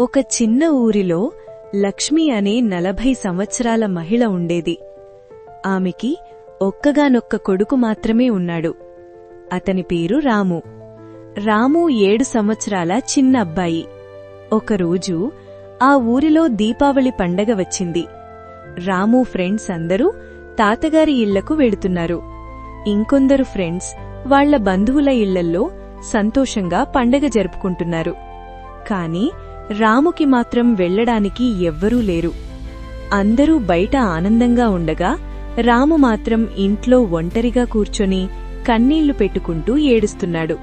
ఒక చిన్న ఊరిలో లక్ష్మి అనే నలభై సంవత్సరాల మహిళ ఉండేది. ఆమెకి ఒక్కగానొక్క కొడుకు మాత్రమే ఉన్నాడు. అతని పేరు రాము. రాము ఏడు సంవత్సరాల చిన్న అబ్బాయి. ఒకరోజు ఆ ఊరిలో దీపావళి పండగ వచ్చింది. రాము ఫ్రెండ్స్ అందరూ తాతగారి ఇళ్ళకు వెడుతున్నారు ఇంకొందరు ఫ్రెండ్స్ వాళ్ళ బంధువుల ఇళ్ళల్లో సంతోషంగా పండగ జరుపుకుంటున్నారు. కాని రాముకి మాత్రం వెళ్ళడానికి ఎవ్వరూ లేరు. అందరూ బయట ఆనందంగా ఉండగా రాము మాత్రం ఇంట్లో ఒంటరిగా కూర్చొని కన్నీళ్ళు పెట్టుకుంటూ ఏడుస్తున్నాడు.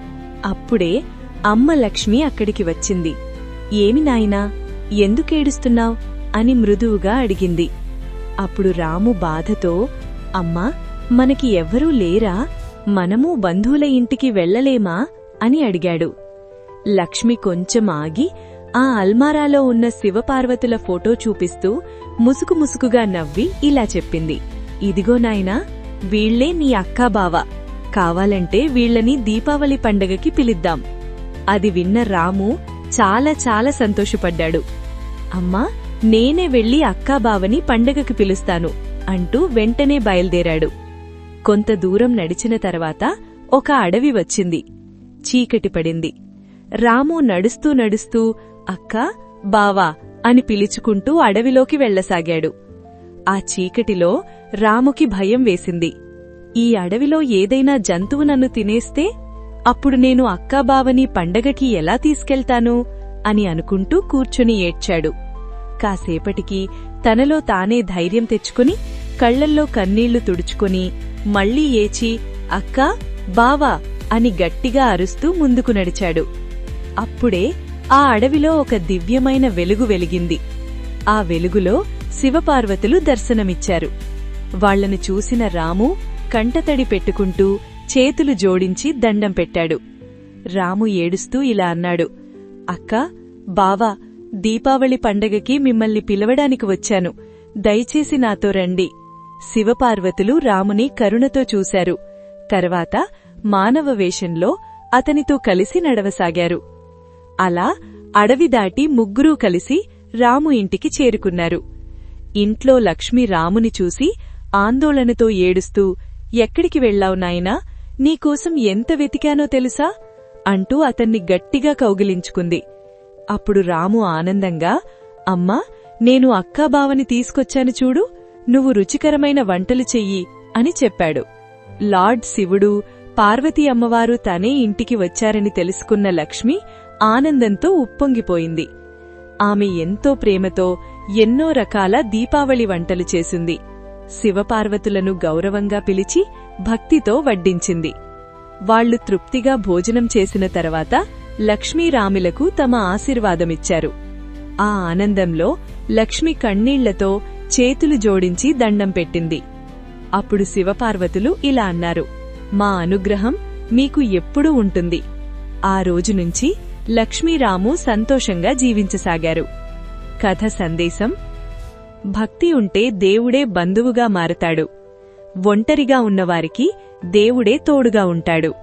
అప్పుడే అమ్మ లక్ష్మి అక్కడికి వచ్చింది. ఏమి నాయనా ఎందుకేడుస్తున్నావ్ అని మృదువుగా అడిగింది. అప్పుడు రాము బాధతో అమ్మా మనకి ఎవ్వరూ లేరా? మనమూ బంధువుల ఇంటికి వెళ్ళలేమా అని అడిగాడు. లక్ష్మి కొంచెం ఆగి ఆ అల్మారాలో ఉన్న శివపార్వతుల ఫోటో చూపిస్తూ ముసుకు ముసుకుగా నవ్వి ఇలా చెప్పింది. ఇదిగో నాయనా వీళ్ళే నీ అక్కా బావ. కావాలంటే వీళ్ళని దీపావళి పండగకి పిలిద్దాం. అది విన్న రాము చాలా చాలా సంతోషపడ్డాడు. అమ్మా నేనే వెళ్ళి అక్కా బావని పండగకి పిలుస్తాను అంటూ వెంటనే బయల్దేరాడు. కొంత దూరం నడిచిన తర్వాత ఒక అడవి వచ్చింది. చీకటి పడింది. రాము నడుస్తూ నడుస్తూ అక్కా బావా అని పిలుచుకుంటూ అడవిలోకి వెళ్ళసాగాడు ఆ చీకటిలో రాముకి భయం వేసింది. ఈ అడవిలో ఏదైనా జంతువు నన్ను తినేస్తే అప్పుడు నేను అక్కాబావని పండగకి ఎలా తీసుకెళ్తాను అని అనుకుంటూ కూర్చుని ఏడ్చాడు. కాసేపటికి తనలో తానే ధైర్యం తెచ్చుకుని కళ్ళల్లో కన్నీళ్ళు తుడుచుకొని మళ్ళీ ఏచి అక్కా బావా అని గట్టిగా అరుస్తూ ముందుకు నడిచాడు. అప్పుడే ఆ అడవిలో ఒక దివ్యమైన వెలుగు వెలిగింది. ఆ వెలుగులో శివపార్వతులు దర్శనమిచ్చారు. వాళ్ళను చూసిన రాము కంటతడి పెట్టుకుంటూ చేతులు జోడించి దండం పెట్టాడు. రాము ఏడుస్తూ ఇలా అన్నాడు అక్కా బావా దీపావళి పండగకి మిమ్మల్ని పిలవడానికి వచ్చాను. దయచేసి నాతో రండి. శివపార్వతులు రాముని కరుణతో చూశారు. తర్వాత మానవ వేషంలో అతనితో కలిసి నడవసాగారు. అలా అడవి దాటి ముగ్గురూ కలిసి రాము ఇంటికి చేరుకున్నారు. ఇంట్లో లక్ష్మి రాముని చూసి ఆందోళనతో ఏడుస్తూ ఎక్కడికి వెళ్ళావు నాయనా? నీకోసం ఎంత వెతికానో తెలుసా? అంటూ అతన్ని గట్టిగా కౌగిలించుకుంది. అప్పుడు రాము ఆనందంగా అమ్మా నేను అక్కాబావని తీసుకొచ్చాను చూడు నువ్వు రుచికరమైన వంటలు చెయ్యి అని చెప్పాడు. లార్డ్ శివుడు పార్వతీ అమ్మవారు తనే ఇంటికి వచ్చారని తెలుసుకున్న లక్ష్మి ఆనందంతో ఉప్పొంగిపోయింది. ఆమె ఎంతో ప్రేమతో ఎన్నో రకాల దీపావళి వంటలు చేసింది. శివపార్వతులను గౌరవంగా పిలిచి భక్తితో వడ్డించింది. వాళ్ళు తృప్తిగా భోజనం చేసిన తర్వాత లక్ష్మీరాములకు తమ ఆశీర్వాదమిచ్చారు. ఆ ఆనందంలో లక్ష్మి కన్నీళ్ళతో చేతులు జోడించి దండం పెట్టింది. అప్పుడు శివపార్వతులు ఇలా అన్నారు మా అనుగ్రహం మీకు ఎప్పుడూ ఉంటుంది. ఆ రోజు నుంచి లక్ష్మీరాము సంతోషంగా జీవించసాగారు. కథ సందేశం భక్తి ఉంటే దేవుడే బంధువుగా మారతాడు. ఒంటరిగా ఉన్నవారికి దేవుడే తోడుగా ఉంటాడు.